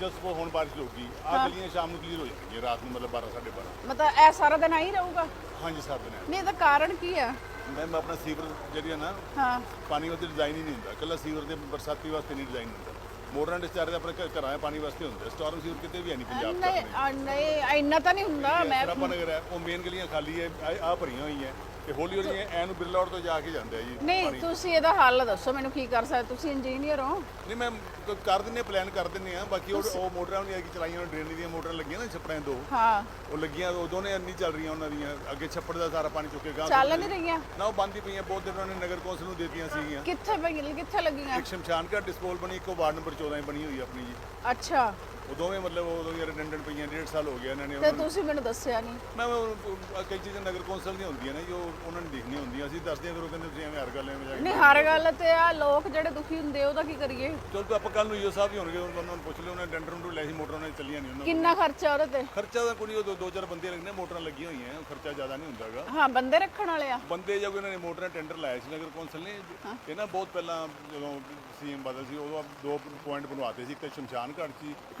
ਜਸ ਕੋ ਹੁਣ ਬਾਰਿਸ਼ ਹੋਊਗੀ ਆ ਗਲੀਆਂ ਸ਼ਾਮ ਨੂੰ ਕਲੀਅਰ ਹੋ ਜਾਣਗੀਆਂ ਰਾਤ ਨੂੰ ਮਤਲਬ 12 12:30 ਮਤਲਬ ਇਹ ਸਾਰਾ ਦਿਨ ਆਈ ਰਹੂਗਾ ਹਾਂਜੀ ਸਰ ਦਿਨ ਨਹੀਂ ਇਹਦਾ ਕਾਰਨ ਕੀ ਆ ਮੈਮ ਆਪਣਾ ਸੀਵਰ ਜਿਹੜੀ ਹੈ ਨਾ ਹਾਂ ਪਾਣੀ ਵਾਸਤੇ ਡਿਜ਼ਾਈਨ ਹੀ ਨਹੀਂ ਹੁੰਦਾ ਕੱਲਾ ਸੀਵਰ ਦੇ ਬਰਸਾਤੀ ਵਾਸਤੇ ਨਹੀਂ ਡਿਜ਼ਾਈਨ ਹੁੰਦਾ ਮੋਟਰਾਂ ਡਿਸਚਾਰਜ ਆਪਣੇ ਘ- ਘਰਾਂ 'ਚ ਪਾਣੀ ਵਾਸਤੇ ਹੁੰਦਾ ਸਟਾਰਮ ਸੀਵਰ ਕਿਤੇ ਵੀ ਹੈ ਨਹੀਂ ਪੰਜਾਬ ਨਹੀਂ ਆ, ਨਹੀਂ ਇੰਨਾ ਤਾਂ ਨਹੀਂ ਹੁੰਦਾ ਮੈਂ ਨਗਰ ਹੈ ਉਹ ਮੇਨ ਗਲੀਆਂ ਖਾਲੀ ਹੈ ਆ ਭਰੀਆਂ ਹੋਈਆਂ ਤੇ ਹੌਲੀ ਹੌਲੀ ਐ ਨੂੰ ਬਿਰਲਾ ਰੋਡ ਤੋਂ ਜਾ ਕੇ ਜਾਂਦੇ ਆ ਜੀ ਨਹੀਂ ਤੁਸੀਂ ਇਹਦਾ ਹੱਲ ਦੱਸੋ ਮੈਨੂੰ ਕੀ ਕਰ ਸਕਦੇ ਤੁਸੀਂ ਇੰਜੀਨੀਅਰ ਹੋ। ਨਹੀਂ ਮੈਂ ਕ- ਕਰ ਦਿੰਨੇ ਪਲਾਨ ਕਰ ਦਿੰਨੇ ਆ ਬਾਕੀ ਉਹ ਉਹ ਮੋਟਰਾਂ ਨਹੀਂ ਆ ਕਿ ਚਲਾਈਆਂ ਡਰੇਨ ਦੀਆਂ ਮੋਟਰਾਂ ਲੱਗੀਆਂ ਨਾ ਛੱਪੜਾਂ ਦੋ। ਹਾਂ। ਉਹ ਲੱਗੀਆਂ ਉਹ ਦੋਨੇ ਇੰਨੀ ਚੱਲ ਰਹੀਆਂ ਉਹਨਾਂ ਦੀਆਂ ਅੱਗੇ ਛੱਪੜ ਦਾ ਸਾਰਾ ਪਾਣੀ ਚੁੱਕੇ ਗਾਂ ਚੱਲ ਨਹੀਂ ਰਹੀਆਂ। ਨਾ ਉਹ ਬੰਦ ਹੀ ਪਈਆਂ ਬਹੁਤ ਦਿਨ ਉਹਨਾਂ ਨੇ ਨਗਰ ਕੌਂਸਲ ਨੂੰ ਦੇਤੀਆਂ ਸੀਗੀਆਂ। ਕਿੱਥੇ ਪਈ ਕਿੱਥੇ ਲੱਗੀਆਂ? ਇੱਕ ਸ਼ਮਸ਼ਾਨ ਘਾਟ ਡਿਸਪੋਲ ਬਣੀ ਇੱਕ ਉਹ ਵਾਰਡ ਨੰਬਰ 14 ਬਣੀ ਹੋਈ ਆ ਆਪਣੀ ਜੀ। ਅੱਛਾ। ਉਹ ਦੋਵੇਂ ਮਤਲਬ ਉਹ ਰਿਡੰਡੈਂਟ ਪਈਆਂ ਡੇਢ ਸਾਲ ਹੋ ਗਿਆ ਇਹਨਾਂ ਨੇ ਤੇ ਤੁਸੀਂ ਮੈਨੂੰ ਦੱਸਿਆ ਨਹੀਂ। ਮੈਂ ਉਹ- ਉਹ ਕਈ ਚੀਜ਼ਾਂ ਨਗਰ ਕੌਂਸਲ ਦੀਆਂ ਹੁੰਦੀਆਂ ਨੇ ਜੋ ਉਹਨਾਂ ਨੇ ਦੇਖਣੀਆਂ ਹੁੰਦੀਆਂ। ਅਸੀਂ ਦੱਸਦੇ ਹਾਂ ਫਿਰ ਉਹ ਕਹਿੰਦੇ ਤੁਸੀਂ ਐਵੇਂ ਹਰ ਗੱਲ ਐਵੇਂ ਜਾ ਕੇ ਨਹੀਂ ਹਰ ਗੱਲ ਤੇ ਆ ਲੋਕ ਜਿਹੜੇ ਦੁਖੀ ਹੁੰਦੇ ਉਹਦਾ ਕੀ ਕਰੀਏ? ਚਲ ਤਾਂ ਆਪਾਂ ਕੱਲ ਨੂੰ ਈਓ ਸਾਹਿਬ ਹੀ ਹੋਣਗੇ ਉਹਨਾਂ ਨੂੰ ਪੁੱਛ ਲਿਓ ਉਹਨਾਂ ਨੇ ਨੂੰ ਲੈ ਸੀ ਮੋਟਰਾਂ ਨੇ ਚੱਲੀਆਂ ਨਹੀਂ ਉਹਨਾਂ ਕਿੰਨਾ ਖਰਚਾ ਉਹਦੇ ਤੇ? ਖਰਚਾ ਤਾਂ ਕੋਈ ਉਹ ਦੋ- ਦੋ ਚਾਰ ਬੰਦੇ ਲੱਗਣੇ ਮੋਟਰਾਂ ਲੱਗੀਆਂ ਹੋਈਆਂ ਖਰਚਾ ਜ਼ਿਆਦਾ ਨਹੀਂ ਹੁੰਦਾਗਾ। ਹਾਂ ਬੰਦੇ ਰੱਖਣ ਵਾਲੇ ਆ। ਬੰਦੇ ਜਦ ਉਹਨਾਂ ਨੇ ਮੋਟਰਾਂ ਟੈਂਡਰ ਲਾਇਆ ਸੀ ਨਗਰ ਕੌਂਸਲ ਨੇ ਇਹ ਨਾ ਬਹੁਤ ਪਹਿਲਾਂ ਜਦੋਂ ਸੀਐਮ ਬਦਲ ਸੀ ਉਦੋਂ ਦੋ ਪੁਆਇੰਟ ਬਣਵਾਤੇ ਸੀ ਇੱਕ ਤਾਂ ਸ਼ਮਸ਼ਾਨ ਘਾਟ ਸੀ ਇੱਕ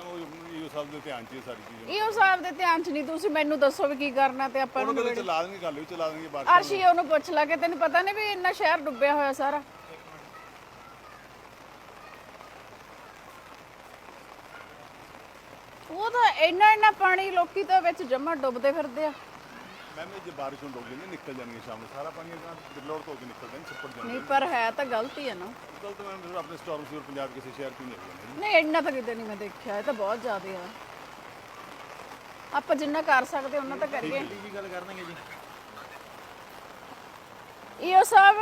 ਮੈਂ ਉਹ ਇਹ ਸਭ ਦੇ ਧਿਆਨ ਚ ਹੀ ਇਹ ਸਾਰੀ ਚੀਜ਼ਾਂ ਇਹੋ ਸਾਹਿਬ ਦੇ ਧਿਆਨ ਚ ਨਹੀਂ ਤੁਸੀਂ ਮੈਨੂੰ ਦੱਸੋ ਵੀ ਕੀ ਕਰਨਾ ਤੇ ਆਪਾਂ ਉਹਨਾਂ ਨੂੰ ਕੋਲ ਚਲਾ ਦੇਣਗੇ ਗੱਲ ਵੀ ਚਲਾ ਦੇਣਗੇ ਬਾਅਦ ਅਰਸ਼ੀ ਉਹਨੂੰ ਪੁੱਛ ਲਾ ਕਿ ਤੈਨੂੰ ਪਤਾ ਨਹੀਂ ਵੀ ਇੰਨਾ ਸ਼ਹਿਰ ਡੁੱਬਿਆ ਹੋਇਆ ਸਾਰਾ। ਉਹ ਤਾਂ ਇੰਨਾ ਇੰਨਾ ਪਾਣੀ ਲੋਕੀ ਤਾਂ ਵਿੱਚ ਜਮਾ ਡੁੱਬਦੇ ਫਿਰਦੇ ਆ। ਮੈਂ ਵੀ ਜੇ ਬਾਰਿਸ਼ ਹੋਣ ਲੱਗ ਜਾਂਦੀ ਨਿਕਲ ਜਾਣਗੇ ਸ਼ਾਮ ਨੂੰ। ਸਾਰਾ ਪਾਣੀ ਅਗਾਂ ਬਿਰਲੋਰ ਤੋਂ ਹੋ ਕੇ ਨਿਕਲਦਾ ਨਹੀਂ ਛੱਪੜ ਜਾਂਦਾ। ਨਹੀਂ ਪਰ ਹੈ ਤਾਂ ਗਲਤੀ ਹੈ ਨਾ। ਕੱਲ ਤਾਂ ਮੈਂ ਫਿਰ ਆਪਣੇ ਸਟਾਰਮ ਸੀਵਰ ਪੰਜਾਬ ਕਿਸੇ ਸ਼ਹਿਰ ਤੋਂ ਹੀ ਨਿਕਲ ਜਾਂਦਾ ਨਹੀਂ ਇੰਨਾ ਤਾਂ ਕਿਤੇ ਨਹੀਂ ਮੈਂ ਦੇਖਿਆ ਇਹ ਤਾਂ ਬਹੁਤ ਜ਼ਿਆਦਾ ਆ। ਆਪਾਂ ਜਿੰਨਾ ਕਰ ਸਕਦੇ ਉਹਨਾਂ ਤਾਂ ਕਰੀਏ। ਕੀ ਗੱਲ ਕਰਨਗੇ ਜੀ। ਈਓ ਸਾਹਿਬ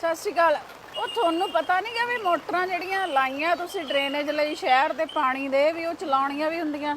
ਸਤਿ ਸ਼੍ਰੀ ਅਕਾਲ। ਉਹ ਤੁਹਾਨੂੰ ਪਤਾ ਨਹੀਂ ਕਿ ਵੀ ਮੋਟਰਾਂ ਜਿਹੜੀਆਂ ਲਾਈਆਂ ਤੁਸੀਂ ਡਰੇਨੇਜ ਲਈ ਸ਼ਹਿਰ ਦੇ ਪਾਣੀ ਦੇ ਵੀ ਉਹ ਚਲਾਉਣੀਆਂ ਵੀ ਹੁੰਦੀਆਂ।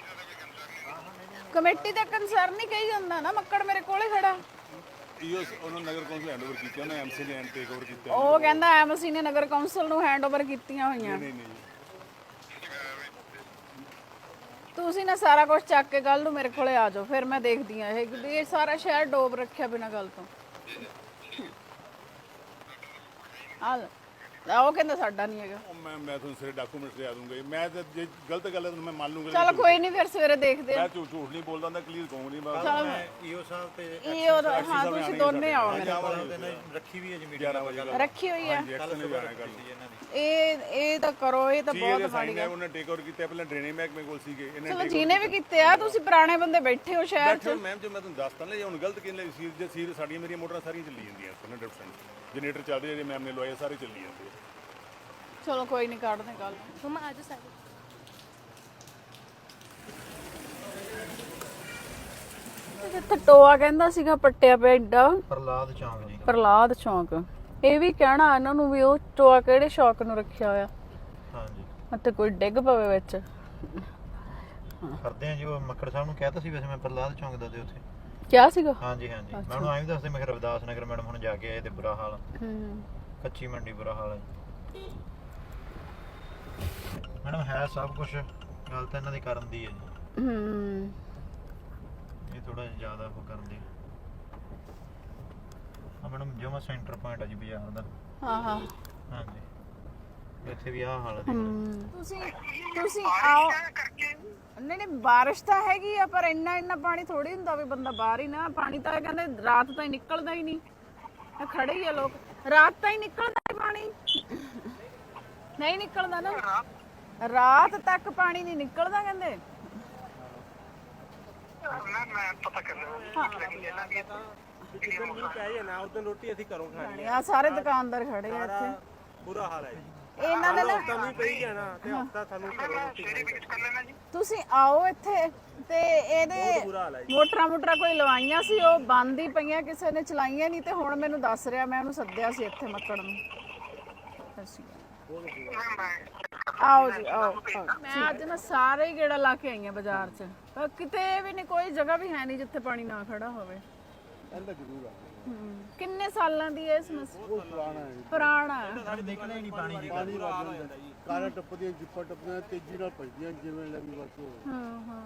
ਕਮੇਟੀ ਦਾ ਕੰਸਰਨ ਨਹੀਂ ਕਹੀ ਜਾਂਦਾ ਨਾ ਮੱਕੜ ਮੇਰੇ ਕੋਲੇ ਖੜਾ। ਈਓ ਉਹਨਾਂ ਨੂੰ ਨਗਰ ਕੌਂਸਲ ਹੈਂਡਓਵਰ ਕੀਤੀ ਉਹਨਾਂ ਐਮਸੀ ਨੇ ਟੇਕ ਓਵਰ ਕੀਤਾ। ਉਹ ਕਹਿੰਦਾ ਐਮਸੀ ਨੇ ਨਗਰ ਕੌਂਸਲ ਨੂੰ ਹੈਂਡਓਵਰ ਕੀਤੀਆਂ ਹੋਈਆਂ। ਨਹੀਂ ਨਹੀਂ ਤੁਸੀਂ ਨਾ ਸਾਰਾ ਕੁਝ ਚੱਕ ਕੇ ਕੱਲ ਨੂੰ ਮੇਰੇ ਕੋਲੇ ਆ ਜਾਓ ਫਿਰ ਮੈਂ ਦੇਖਦੀ ਆ ਇਹ ਕਿ ਇਹ ਸਾਰਾ ਸ਼ਹਿਰ ਡੋਬ ਰੱਖਿਆ ਬਿਨਾਂ ਗੱਲ ਤੋਂ। ਆ। ਲੈ, ਉਹ ਕਹਿੰਦਾ ਸਾਡਾ ਨਹੀਂ ਹੈਗਾ। ਉਹ ਮੈਂ ਮੈਂ ਤੁਹਾਨੂੰ ਸਾਰੇ ਡਾਕੂਮੈਂਟਸ ਲਿਆ ਦੂੰਗਾ ਜੀ। ਮੈਂ ਤਾਂ ਜੇ ਗਲਤ ਗੱਲ ਹੈ ਤਾਂ ਮੈਂ ਮੰਨ ਲੂੰਗਾ ਚਲ ਕੋਈ ਨਹੀਂ ਫਿਰ ਸਵੇਰੇ ਦੇਖਦੇ ਆ ਮੈਂ ਝੂਠ ਝੂਠ ਨਹੀਂ ਬੋਲਦਾ ਮੈਂ ਕਲੀਅਰ ਕਹੂੰਗਾ ਨਹੀਂ ਮੈਂ ਚਲ ਈਓ ਸਾਹਿਬ ਤੇ ਇਹ ਉਹਦਾ ਹਾਂ ਤੁਸੀਂ ਦੋਨੇ ਆਓ ਮੇਰੇ ਨੇ ਰੱਖੀ ਵੀ ਹੈ ਜੀ ਮੀਟਿੰਗ 11 ਵਜੇ ਰੱਖੀ ਹੋਈ ਆ ਐਕਸ਼ਨ ਨੇ ਜਾਣਾ ਕੱਲ ਇਹਨਾਂ ਦੀ। ਇਹ ਇਹ ਤਾਂ ਕਰੋ ਇਹ ਤਾਂ ਬਹੁਤ ਮਾੜੀ ਹੈ ਉਹਨੇ ਟੇਕ ਓਵਰ ਕੀਤਾ ਪਹਿਲਾਂ ਡਰੇਨਿੰਗ ਮਹਿਕਮੇ ਕੋਲ ਸੀਗੇ। ਇਹਨੇ ਚਲੋ ਜਿਹਨੇ ਵੀ ਕੀਤੇ। ਆ ਤੁਸੀਂ ਪੁਰਾਣੇ ਬੰਦੇ ਬੈਠੇ ਹੋ ਸ਼ਹਿਰ 'ਚ। ਮੈਮ ਜੇ ਮੈਂ ਤੁਹਾਨੂੰ ਦੱਸਤਾ ਨਾ ਜੇ ਹੁਣ ਗਲਤ ਕਿੰਨੇ ਸੀਰ ਜੇ ਸੀਰ ਸਾਡੀਆਂ ਮੇਰੀਆਂ ਮੋਟਰਾਂ ਸਾਰੀਆਂ ਚੱਲੀ ਜਾਂਦੀਆਂ 100% ਜਨਰੇਟਰ ਚੱਲ ਰਿਹਾ ਜੇ ਮੈਮ ਨੇ ਲਵਾਇਆ ਸਾਰੇ ਚੱਲੀ ਜਾਂਦੇ ਆ। ਚਲੋ ਕੋਈ ਨਹੀਂ ਕੱਢਦੇ ਕੱਲ ਮਮਾ ਆਜੋ ਸਾਰੇ। ਜਿੱਥੇ ਟੋਆ ਕਹਿੰਦਾ ਸੀਗਾ ਪੱਟਿਆ ਪਿਆ ਏਡਾ। ਪ੍ਰਲਾਦ ਚੌਂਕ ਜੀ। ਪ੍ਰਲਾਦ ਚੌਂਕ। ਇਹ ਵੀ ਕਹਿਣਾ ਇਹਨਾਂ ਨੂੰ ਵੀ ਉਹ ਟੋਆ ਕਿਹੜੇ ਸ਼ੌਕ ਨੂੰ ਰੱਖਿਆ ਹੋਇਆ। ਹਾਂਜੀ। ਅਤੇ ਕੋਈ ਡਿੱਗ ਪਵੇ ਵਿੱਚ। ਕਰਦੇ ਆ ਜੀ ਉਹ ਮੱਕੜ ਸਾਹਿਬ ਨੂੰ ਕਹਿਤਾ ਸੀ ਵੈਸੇ ਮੈਂ ਪ੍ਰਲਾਦ ਚੌਂਕ ਦਾ ਤੇ ਉੱਥੇ। ਕਿਆ ਸੀਗਾ? ਹਾਂਜੀ ਹਾਂਜੀ। ਮੈਂ ਉਹਨੂੰ ਐਂ ਵੀ ਦੱਸਦੇ ਮੈਂ ਕਿਹਾ ਰਵਿਦਾਸ ਨਗਰ ਮੈਡਮ ਹੁਣ ਜਾ ਕੇ ਆਏ ਤੇ ਬੁਰਾ ਹਾਲ। ਹੂੰ। ਕੱਚੀ ਮੰਡੀ ਬੁਰਾ ਹਾਲ ਹੈ। ਮੈਡਮ ਹੈ ਸਭ ਕੁਝ ਗੱਲ ਤਾਂ ਇਹਨਾਂ ਦੀ ਕਰਨ ਦੀ ਹੈ ਜੀ। ਹੂੰ। ਇਹ ਥੋੜਾ ਜ਼ਿਆਦਾ ਉਹ ਕਰਦੇ ਆ ਮੈਡਮ ਜਮਾ ਸੈਂਟਰ ਪੁਆਇੰਟ ਆ ਜੀ ਬਾਜ਼ਾਰ ਦਾ। ਹਾਂ ਹਾਂ। ਹਾਂਜੀ। ਇੱਥੇ ਵੀ ਆਹ ਹਾਲ ਹੈ। ਤੁਸੀਂ ਤੁਸੀਂ ਆਓ। ਨਹੀਂ ਨਹੀਂ ਬਾਰਿਸ਼ ਤਾਂ ਹੈਗੀ ਆ ਪਰ ਇੰਨਾ ਇੰਨਾ ਪਾਣੀ ਥੋੜੀ ਹੁੰਦਾ ਵੀ ਬੰਦਾ ਬਾਹਰ ਹੀ ਨਾ ਪਾਣੀ ਤਾਂ ਕਹਿੰਦੇ ਰਾਤ ਤਾਂ ਹੀ ਨਿਕਲਦਾ ਹੀ ਨਹੀਂ। ਆ ਖੜੇ ਹੀ ਆ ਲੋਕ। ਰਾਤ ਤਾਂ ਹੀ ਨਿਕਲਦਾ ਹੈ ਪਾਣੀ। ਨਹੀਂ ਨਿਕਲਦਾ ਨਾ। ਰਾਤ ਤੱਕ ਪਾਣੀ ਨਹੀਂ ਨਿਕਲਦਾ ਕਹਿੰਦੇ। ਮੈਂ ਮੈਂ ਪਤਾ ਕਰ ਦੀ ਜਿੱਦਣ ਮੀਂਹ ਪੈ ਜਾਣਾ ਉਦੋਂ ਰੋਟੀ ਅਸੀਂ ਘਰੋਂ ਖਾਣੀ ਆ ਸਾਰੇ ਦੁਕਾਨਦਾਰ ਖੜੇ ਆ ਇੱਥੇ। ਬੁਰਾ ਹਾਲ ਹੈ ਜੀ। ਇਹਨਾਂ ਦੇ ਨਾ ਹਫਤਾ ਮੀਂਹ ਪਈ ਜਾਣਾ ਤੇ ਹਫਤਾ ਸਾਨੂੰ ਵੀ ਤੁਸੀਂ ਆਓ ਇੱਥੇ ਤੇ ਇਹਦੇ ਮੋਟਰਾਂ ਮੋਟਰਾਂ ਕੋਈ ਲਵਾਈਆਂ ਸੀ ਉਹ ਬੰਦ ਹੀ ਪਈਆਂ ਕਿਸੇ ਨੇ ਚਲਾਈਆਂ ਨਹੀਂ ਤੇ ਹੁਣ ਮੈਨੂੰ ਦੱਸ ਰਿਹਾ ਮੈਂ ਉਹਨੂੰ ਸੱਦਿਆ ਸੀ ਇੱਥੇ ਮੱਕੜ ਨੂੰ। ਅਸੀਂ ਆਓ ਜੀ ਆਓ ਆਓ। ਮੈਂ ਅੱਜ ਨਾ ਸਾਰੇ ਹੀ ਗੇੜਾ ਲਾ ਕੇ ਆਈ ਆ ਬਾਜ਼ਾਰ 'ਚ। ਪਰ ਕਿਤੇ ਵੀ ਨਹੀਂ ਕੋਈ ਜਗ੍ਹਾ ਵੀ ਹੈ ਨਹੀਂ ਜਿੱਥੇ ਪਾਣੀ ਨਾ ਖੜਾ ਹੋਵੇ। ਇਹਦਾ ਜ਼ਰੂਰ ਆ। ਹੂੰ। ਕਿੰਨੇ ਸਾਲਾਂ ਦੀ ਹੈ ਇਹ ਸਮੱਸਿਆ ਬਹੁਤ ਪੁਰਾਣਾ ਹੈ। ਪੁਰਾਣਾ ਹੈ। ਸਾਡੇ ਨਿਕਲੇ ਹੀ ਨਹੀਂ ਪਾਣੀ ਦੀ ਪਾਣੀ ਵੱਜ ਜਾਂਦਾ ਕਾਰਾਂ ਟੱਪਦੀਆਂ ਜਿੱਪਾਂ ਟੱਪਦੀਆਂ ਤੇਜ਼ੀ ਨਾਲ ਭਜਦੀਆਂ ਜਿਵੇਂ ਲੱਗੀ ਬਸ ਉਹ। ਹਾਂ ਹਾਂ।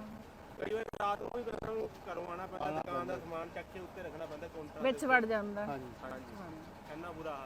ਕਈ ਵਾਰ ਰਾਤ ਨੂੰ ਵੀ ਸਾਨੂੰ ਘਰੋਂ ਆਣਾ ਪੈਂਦਾ ਦੁਕਾਨ ਦਾ ਸਮਾਨ ਚੱਕ ਕੇ ਉੱਤੇ ਰੱਖਣਾ ਪੈਂਦਾ ਕਾਊਂਟਰ ਵਿੱਚ ਵੜ ਜਾਂਦਾ। ਹਾਂਜੀ। ਹਾਂਜੀ। ਇੰਨਾ ਬੁਰਾ ਹਾਲ